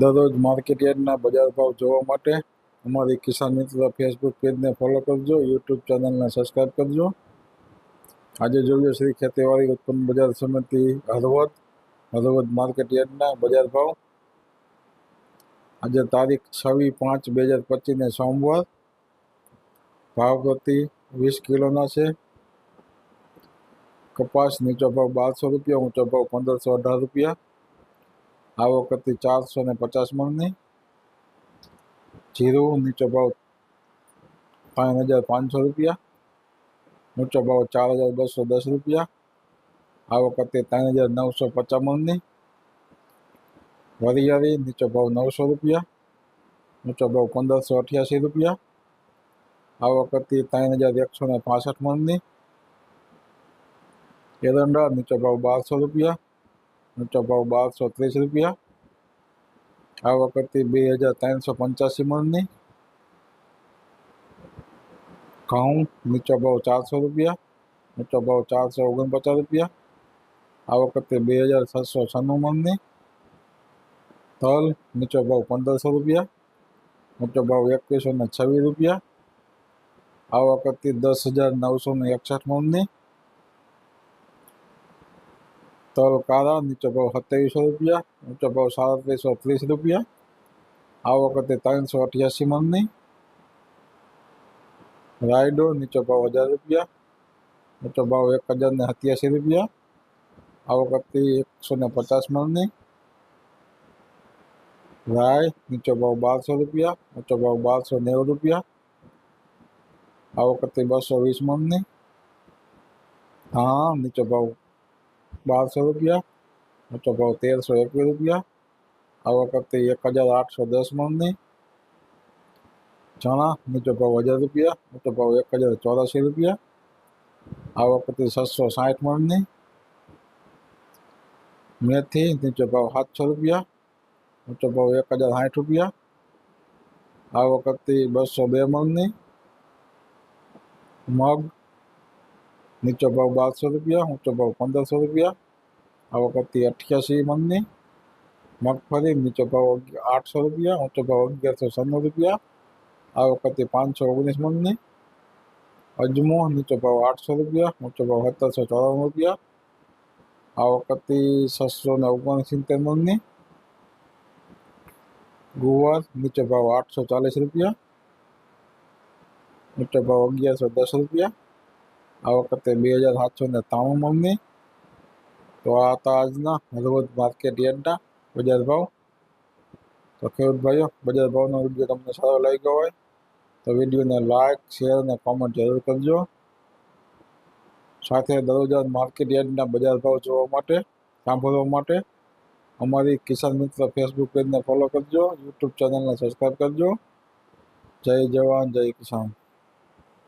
દરરોજ માર્કેટ યાર્ડના બજાર ભાવ જોવા માટે અમારી કિસાન મિત્ર ફેસબુક પેજને ફોલો કરજો યુટ્યુબ ચેનલને સબસ્ક્રાઈબ કરજો. આજે જોઈએ શ્રી ખેતીવાડી ઉત્પન્ન બજાર સમિતિ હળવદ હળવદ માર્કેટ યાર્ડના બજાર ભાવ. આજે તારીખ છવ્વીસ પાંચ બે હજાર પચીસને સોમવાર. ભાવ પ્રતિ વીસ કિલોના છે. કપાસ નીચો ભાવ બારસો રૂપિયા, ઊંચો ભાવ પંદરસો અઢાર રૂપિયા. આવક હતી ચારસો ને પચાસ મણની જીરું નીચો ભાવ પાંચ હજાર પાંચસો રૂપિયા ઊંચો ભાવ ચાર હજાર બસો દસ રૂપિયા આવક હતી ત્રણ હજાર નવસો પચાસ મણની વરિયાળી નીચો ભાવ નવસો રૂપિયા ઊંચો ભાવ પંદરસો અઠ્યાસી રૂપિયા આવક હતી ત્રણ હજાર એકસો ને પાસઠ મણની એરંડા નીચો ભાવ બારસો રૂપિયા ઊંચો ભાવ બારસો ત્રીસ રૂપિયા આવક હતી બે હજાર ત્રણસો પંચ્યાસી મણની ઘઉં નીચો ભાવ ચારસો રૂપિયા ઊંચો ભાવ ચારસો ઓગણપચાસ રૂપિયા આવક હતી બે હજાર છસો છન્નું મણની તલ નીચો ભાવ પંદરસો રૂપિયા ઊંચો ભાવ એકવીસો ને છવ્વીસ રૂપિયા આવક હતી દસ હજાર નવસો ને એકસઠ મણની તલ કાળા, નીચો ભાવ સત્યાવીસો રૂપિયા, ઊંચો ભાવ સાડત્રીસો ત્રીસ રૂપિયા. આ વખતે ત્રણસો અઠ્યાસી મણની. રાયડો, નીચો ભાવ હજાર રૂપિયા, ઊંચો ભાવ એક હજાર ને સત્યાસી રૂપિયા. આ વખતે એકસો ને પચાસ મણની. રાય, નીચો ભાવ બારસો રૂપિયા, ઊંચો ભાવ બારસો નેવું રૂપિયા. આ વખતે બસો વીસ મણની. હા, નીચો ભાવ બારસો રૂપિયા ઊંચો ભાવ તેરસો એકવીસ રૂપિયા આ વખતે એક હજાર આઠસો દસ મણની ચણા નીચો ભાવ હજાર રૂપિયા ઊંચો ભાવ એક હજાર ચોરાસી રૂપિયા આ વખતે છસો સાઠ મણની મેથી નીચો ભાવ સાતસો રૂપિયા ઊંચો ભાવ એક હજાર સાઠ રૂપિયા આ વખતે બસો બે મણની મગ નીચો ભાવ બારસો રૂપિયા ઊંચો ભાવ પંદરસો રૂપિયા આ વખતે અઠ્યાસી મણની મગફળી નીચો ભાવ આઠસો રૂપિયા ઊંચો ભાવ અગિયારસો છન્નું રૂપિયા આ વખતે પાંચસો ઓગણીસ મણની અજમો નીચો ભાવ આઠસો રૂપિયા ઊંચો ભાવ સત્તરસો ચોરાણું રૂપિયા આ વખતે છસો ને ઓગણસિત્તેર મણની ગુવાર નીચો ભાવ આઠસો ચાલીસ રૂપિયા ઊંચો ભાવ અગિયારસો દસ રૂપિયા આ વખતે બે હજાર સાતસો ને ત્રાણું મણની તો આ હતા આજના હળવદ માર્કેટ યાર્ડના બજાર ભાવ તો ખેડૂત ભાઈઓ બજાર ભાવનો વિડીયો તમને સારો લાગ્યો હોય તો વિડીયોને લાઇક શેર અને કોમેન્ટ જરૂર કરજો સાથે દરરોજ માર્કેટ યાર્ડના બજાર ભાવ જોવા માટે સાંભળવા માટે અમારી કિસાન મિત્ર ફેસબુક પેજને ફોલો કરજો યુટ્યુબ ચેનલને સબસ્ક્રાઈબ કરજો જય જવાન જય કિસાન